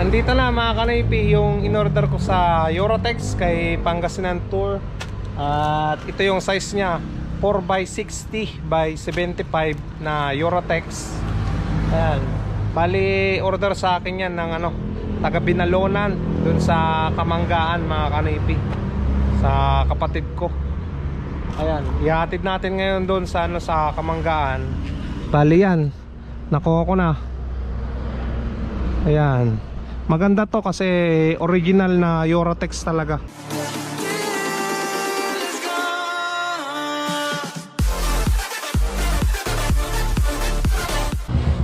Nandito na mga kanipi yung in-order ko sa Eurotex kay Pangasinan Tour. At ito yung size niya 4x60 by 75 na Eurotex. Ayan. Bali order sa akin yan ng ano taga Binalonan dun sa Kamanggaan mga kanipi sa kapatid ko. Ayan, ihatid natin ngayon doon sa ano sa Kamanggaan. Bali yan. Nakuha ko na. Ayan. Maganda to kasi original na Eurotex talaga.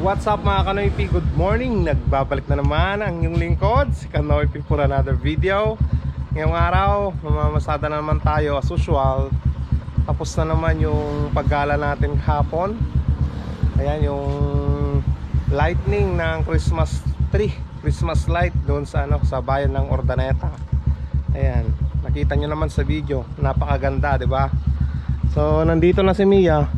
What's up mga Kanoypi? Good morning! Nagbabalik na naman ang inyong lingkod si Kanoypi for another video Ngayong araw, mamamasada na naman tayo as usual Tapos na naman yung paggala natin hapon Ayan yung lightning ng Christmas tree Christmas light doon sa, ano, sa bayan ng Ordaneta. Ayan, nakita nyo naman sa video Napakaganda, di ba? So, nandito na si Mia.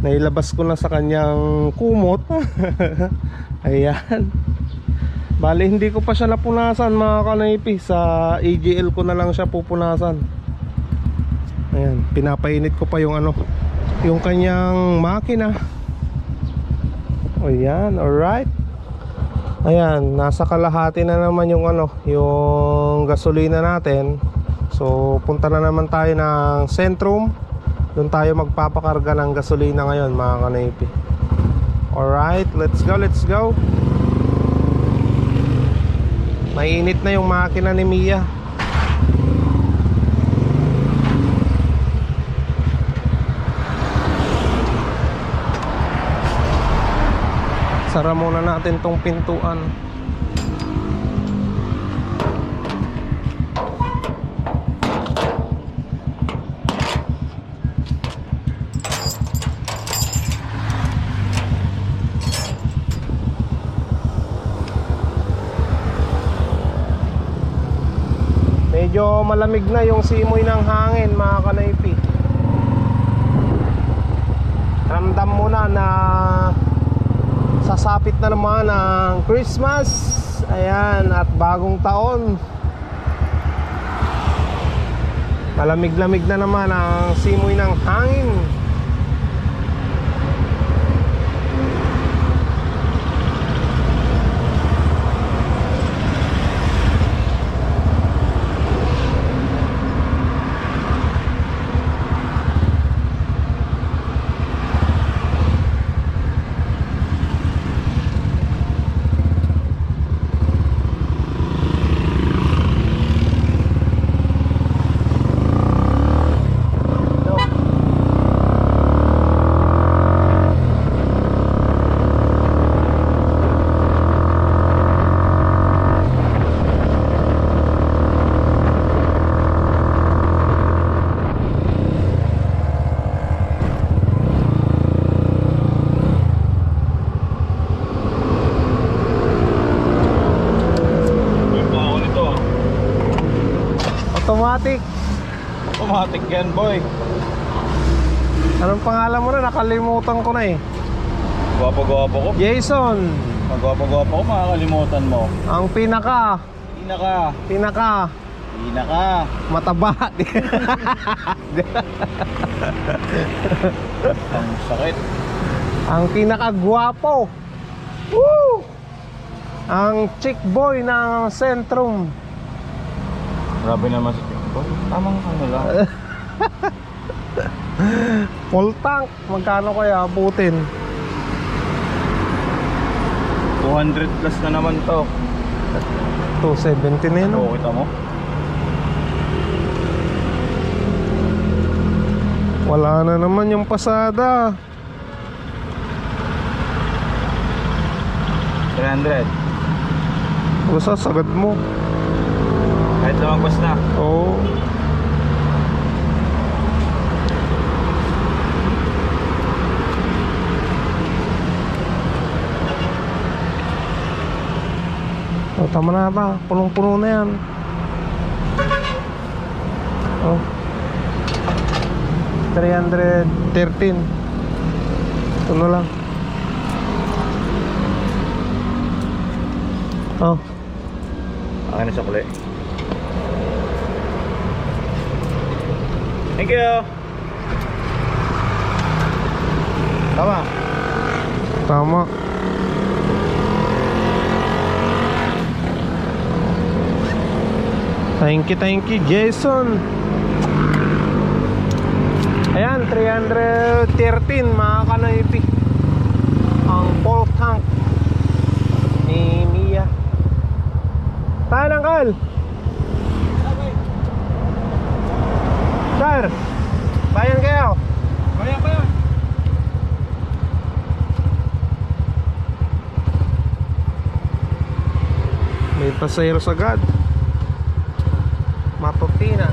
Nailabas ko na sa kanyang kumot. Ayan. Bali hindi ko pa siya napunasan mga kanaypi. Sa AGL ko na lang siya pupunasan. Ayan Pinapainit ko pa yung ano Yung kanyang makina. Ayan alright Ayan Nasa kalahati na naman yung ano Yung gasolina natin. So punta na naman tayo ng Centrum. Doon tayo magpapakarga ng gasolina ngayon mga kanaypi. Alright, let's go, let's go. Mainit na yung makina ni Mia Sara muna natin tong pintuan. Medyo malamig na yung simoy ng hangin mga kanaypi. Ramdam mo na na sasapit na naman ang Christmas. Ayan at bagong taon. Malamig-lamig na naman ang simoy ng hangin Ito ako nito. Automatic Automatic yan, boy. Anong pangalan mo na? Nakalimutan ko na eh Gwapo-gwapo ko. Jason gwapo-gwapo ko, makakalimutan mo. Ang pinaka Pinaka. Pinaka Pinaka. Mataba Ang sakit. Ang pinakagwapo Woo! Ang chick boy ng Centrum Grabe naman si Boy. Tamang ano lang. Full tank Magkano kaya abutin? 200 plus na naman to. 270 na yun Oo, kita mo? Wala na naman yung pasada 300. Basta sagad mo kahit lumagpas na. Oo. Oh. O, oh, tama na ba? Punong-puno na yan. Oh. 313. Ito ano lang. Oh. Ang ano sa kulay? Thank you. Tama. Tama. Thank you, thank you, Jason. Ayan, 313 mga kanoipi. Ang Paul Pasayros agad Mapapina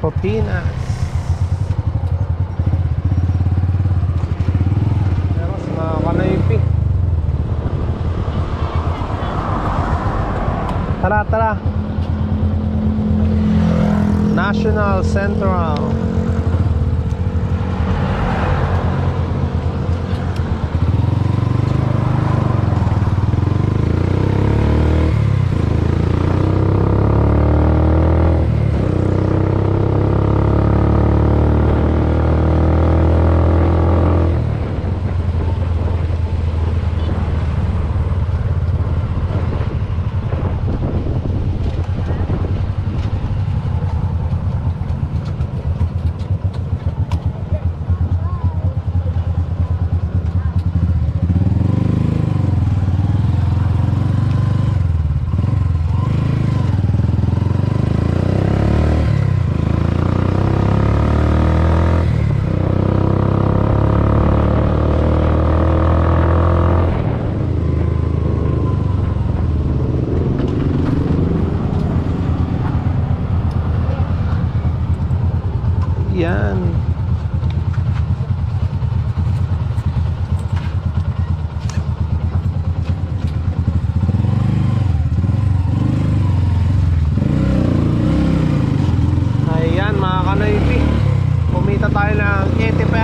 Papinas Pero sa mga kanaypi Tara tara. National Central.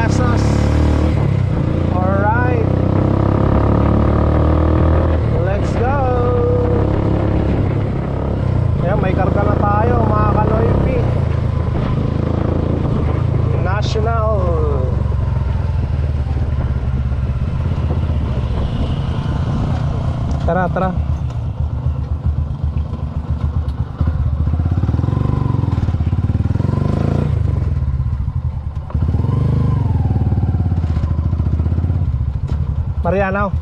half side. già đâu?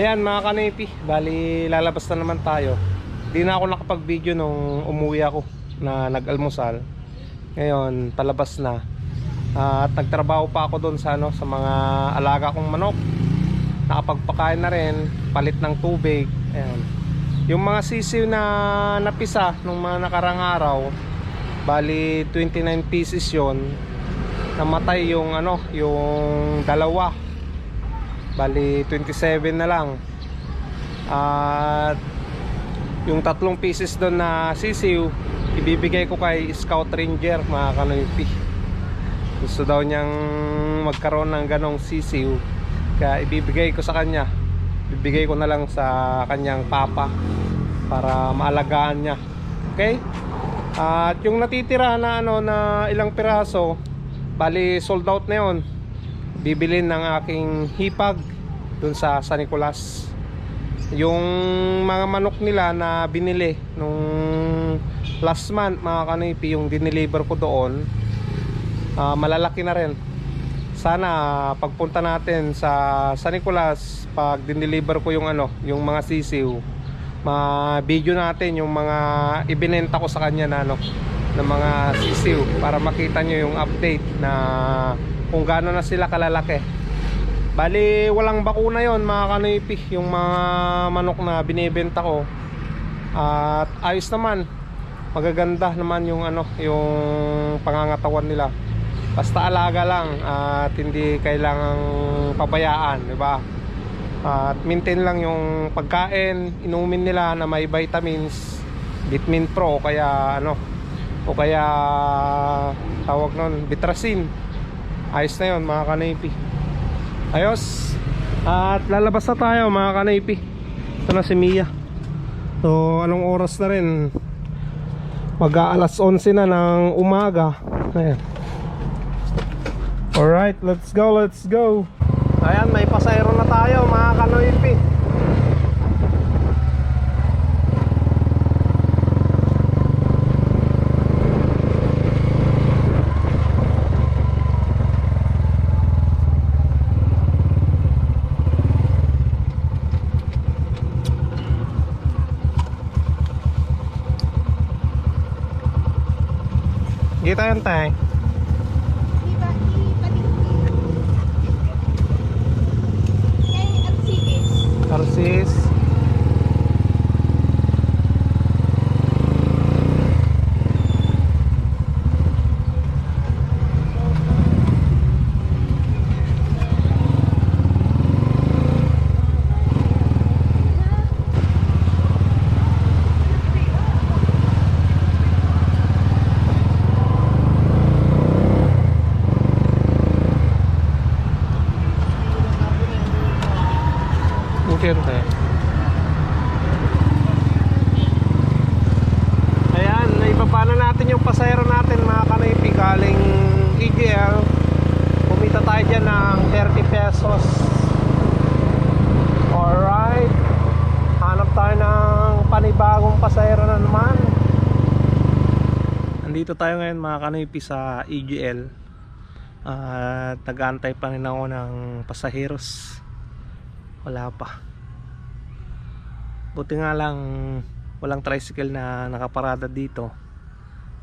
Ayan mga kanipi, bali lalabas na naman tayo. Di na ako nakapag-video nung umuwi ako na nag-almusal. Ngayon, palabas na. Ah, at nagtrabaho pa ako doon sa ano, sa mga alaga kong manok. Nakapagpakain na rin, palit ng tubig. Ayan. Yung mga sisiw na napisa nung mga nakarang araw, bali 29 pieces 'yon. Namatay yung ano, yung dalawa. Bali 27 na lang. At yung tatlong pieces doon na sisiw, ibibigay ko kay Scout Ranger mga kanoypi. Gusto daw niyang magkaroon ng ganong sisiw. Kaya ibibigay ko sa kanya. Bibigay ko na lang sa kanyang papa para maalagaan niya. Okay? At yung natitira na ano na ilang piraso, bali sold out na 'yon. Bibilin ng aking hipag dun sa San Nicolas. Yung mga manok nila na binili nung last month, mga kanipi, yung dineliver ko doon, ah, malalaki na rin. Sana pagpunta natin sa San Nicolas, pag dineliver ko yung ano, yung mga sisiw, ma-video natin yung mga ibinenta ko sa kanya na ano, ng mga sisiw para makita nyo yung update na kung gaano na sila kalalaki. Bali, walang bakuna yon mga kanipi, yung mga manok na binibenta ko. At ayos naman, magaganda naman yung ano, yung pangangatawan nila. Basta alaga lang at hindi kailangang pabayaan, di ba? At maintain lang yung pagkain, inumin nila na may vitamins, Vitamin Pro kaya ano, o kaya tawag nun, Bitrasin. Ayos na yun mga kanipi. Ayos. At lalabas na tayo mga kanipi. Ito na si Mia. So anong oras na rin? Mag-aalas 11 na ng umaga. Ayan. Alright, let's go, let's go. Ayan, may pasayro na tayo mga kanoipi. Diba, CS. Tarsis. Butir tayo. Ayan, naibaba na natin yung pasayro natin mga kanaypi galing EGL. Kumita tayo dyan ng 30 pesos. Alright. Hanap tayo ng panibagong pasayro na naman. Andito tayo ngayon mga kanaypi sa EGL. At nag-aantay pa rin ako ng pasaheros. Wala pa. Buti nga lang walang tricycle na nakaparada dito.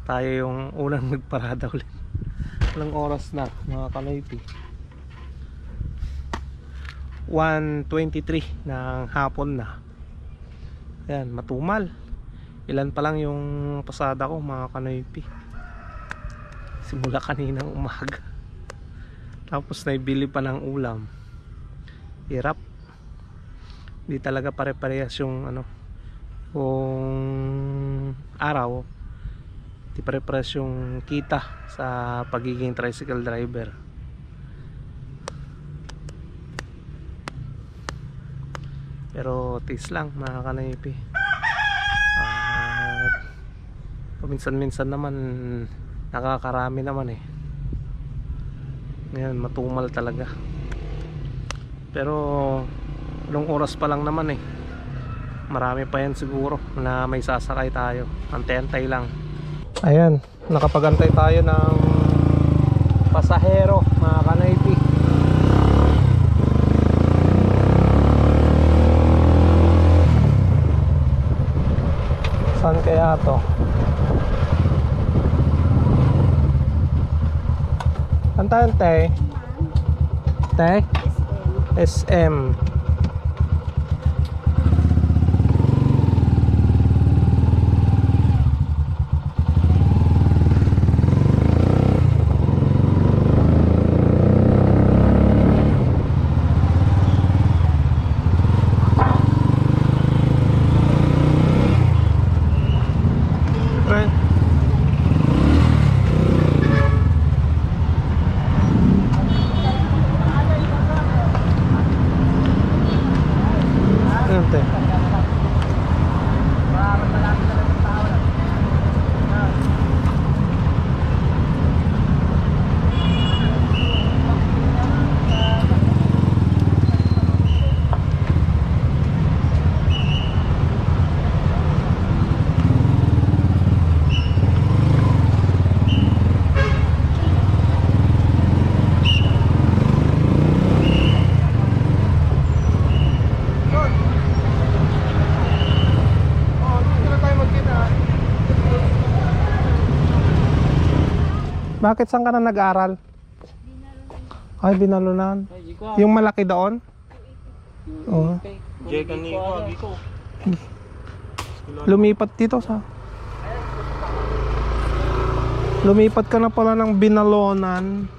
Tayo yung unang nagparada ulit. Walang oras na mga kanaypi. 1.23 ng hapon na. Ayan, matumal. Ilan pa lang yung pasada ko mga kanaypi. Simula kaninang umaga. Tapos naibili pa ng ulam. Hirap di talaga pare-parehas yung ano kung araw di pare-parehas yung kita sa pagiging tricycle driver pero tis lang mga kanaypi paminsan-minsan naman nakakarami naman eh. Ngayon matumal talaga. Pero long oras pa lang naman eh marami pa yan siguro na may sasakay tayo. Antay-antay lang. Ayan nakapagantay tayo ng pasahero mga kanaypi saan kaya to? Saan tayo, te? Te? SM. Right. Ayun, te. Oh, dito na tayo magkita. Bakit saan ka na nag-aral? Ay, binalunan. Yung malaki doon? Oo. Jay kaniko, agiko. Lumipat dito sa... Lumipat ka na pala ng binalonan.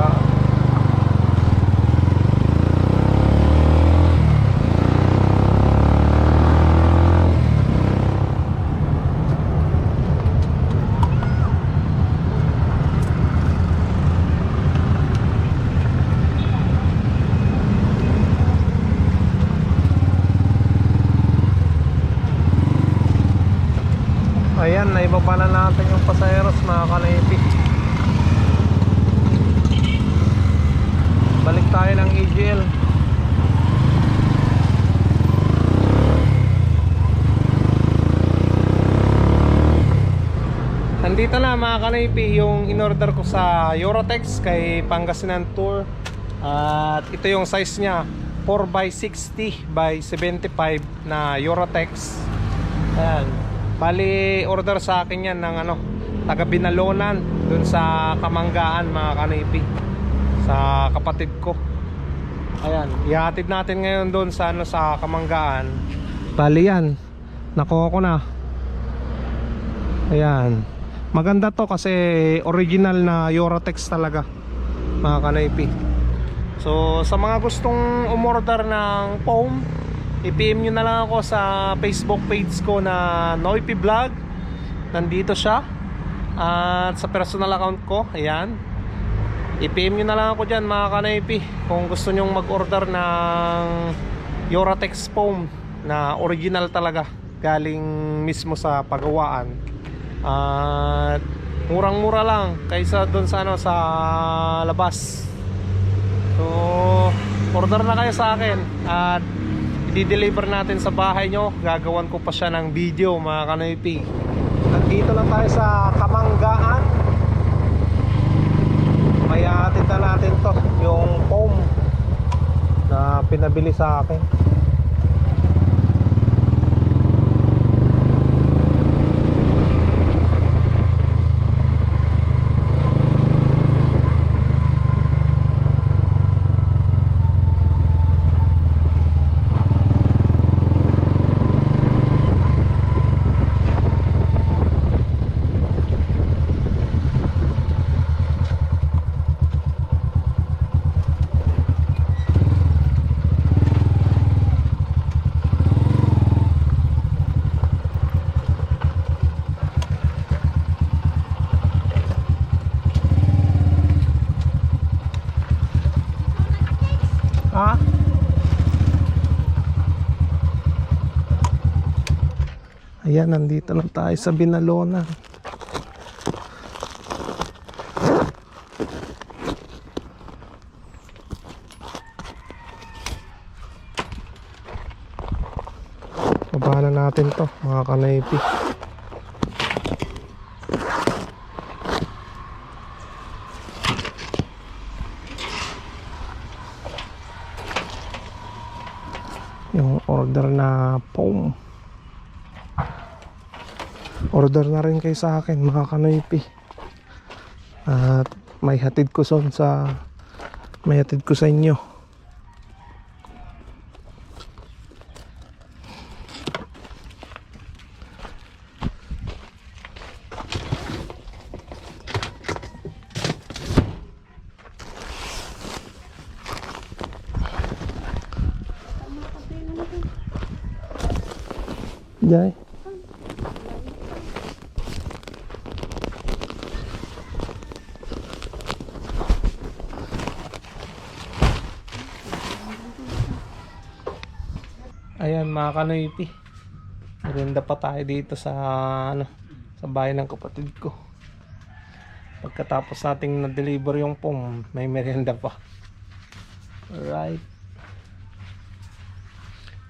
Ah. Ayan, naibaba na natin yung pasayeros mga kanaypi. Balik tayo ng EGL. Nandito na mga kanaypi yung in-order ko sa Eurotex kay Pangasinan Tour. At ito yung size niya 4x60 by 75 na Eurotex. Ayan. Bali, order sa akin yan ng ano, taga Binalonan dun sa Kamanggaan mga kanaypi. Sa kapatid ko. Ayan, ihatid natin ngayon doon sa ano sa Kamanggaan. Bali yan. Nakuha ko na. Ayan. Maganda to kasi original na Eurotex talaga. Mga kanaypi. So, sa mga gustong umorder ng foam, i-PM nyo na lang ako sa Facebook page ko na Noipi Vlog. Nandito siya. At sa personal account ko, ayan. I-PM nyo na lang ako dyan mga kanaypi kung gusto nyong mag-order ng Eurotex foam na original talaga galing mismo sa pagawaan. At murang-mura lang kaysa doon sa ano sa labas. So order na kayo sa akin at i-deliver natin sa bahay nyo. Gagawan ko pa siya ng video mga kanaypi. Nandito lang tayo sa Kamanggaan natin to yung foam na pinabili sa akin Ayan, nandito lang tayo sa Binalona. Babahan na natin to mga kanaypi. Order na rin kayo sa akin, mga kanaypi. At may hatid ko son sa may hatid ko sa inyo. Jai. Ayan mga. Merienda pa tayo dito sa ano, sa bahay ng kapatid ko. Pagkatapos nating na-deliver yung pong, may merienda pa. Alright.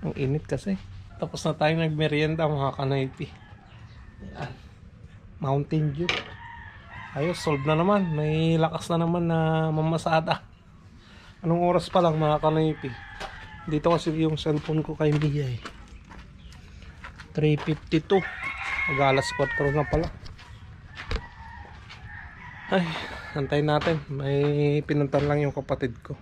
Ang init kasi. Tapos na tayo nagmerienda mga kanoypi. Ayan. Mountain Dew. Ayos, solve na naman. May lakas na naman na mamasada. Anong oras pa lang mga kanoypi? Dito kasi yung cellphone ko kay Mia eh. 3.52. Mag alas 4 na pala. Ay, antayin natin. May pinuntan lang yung kapatid ko.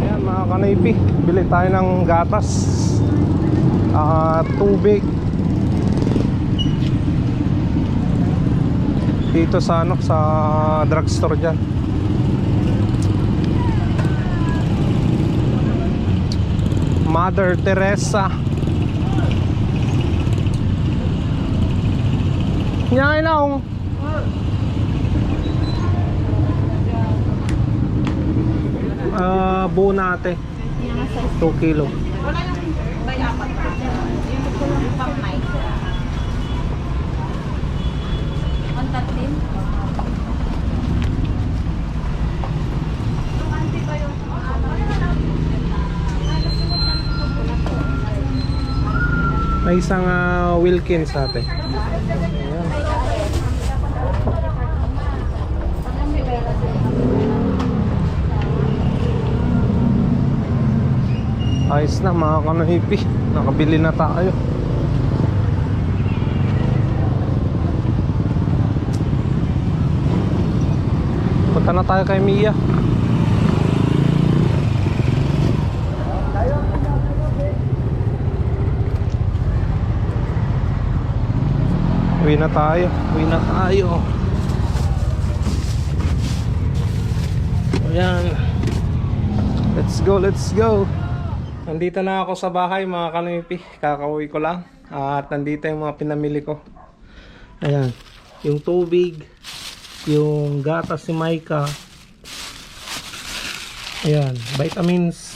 Ayan mga kanaypi, bili tayo ng gatas at tubig dito sa ano sa drugstore diyan. Mother Teresa. Nyay na akong Ah, buo na ate. 2 kilo. Wala yung bay apat. Yung pang. On tatlin. May isang ah, Wilkins ate. Ayan. Ayos na mga kanohipi. Nakabili na tayo. Punta na tayo kay Mia. Uwi na tayo. Uwi na tayo. Ayan. Let's go, let's go. Nandito na ako sa bahay mga kanipi. Kakauwi ko lang. At nandito yung mga pinamili ko. Ayan. Yung tubig. Yung gatas si Maika. Ayan. Vitamins.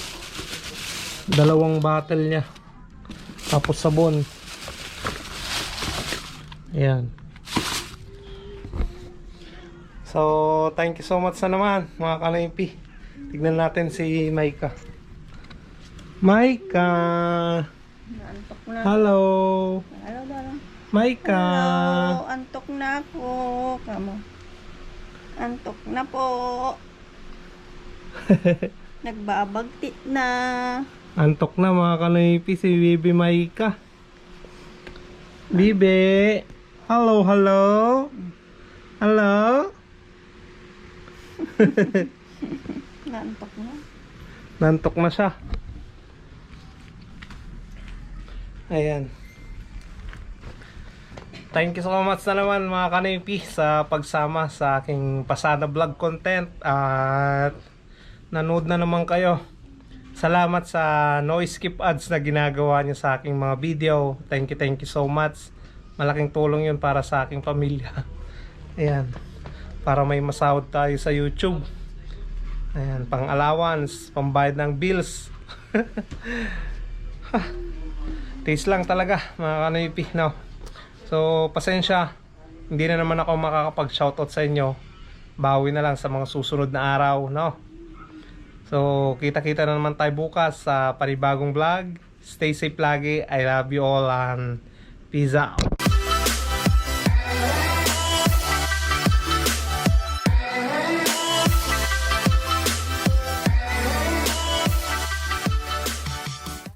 Dalawang bottle niya. Tapos sabon. Ayan. So, thank you so much na naman mga kanipi. Tignan natin si Maika. Maika! Hello! Hello. Maika! Hello, antok na ako. Kamo. Antok na po. Nagbabagti na. Antok na mga kanipi si Bibi Maika. Bibi! Hello, hello! Hello? Naantok na. Nantok na siya. Ayan. Thank you so much na naman mga kanipi sa pagsama sa aking pasada vlog content at nanood na naman kayo. Salamat sa no skip ads na ginagawa niyo sa aking mga video. Thank you, thank you so much. Malaking tulong yun para sa aking pamilya. Ayan. Para may masahod tayo sa YouTube. Ayan, pang allowance, pambayad ng bills. taste lang talaga mga kanoypi no so pasensya. Hindi na naman ako makakapag shoutout sa inyo. Bawi na lang sa mga susunod na araw no? So kita kita na naman tayo bukas sa panibagong vlog. Stay safe lagi. I love you all and peace out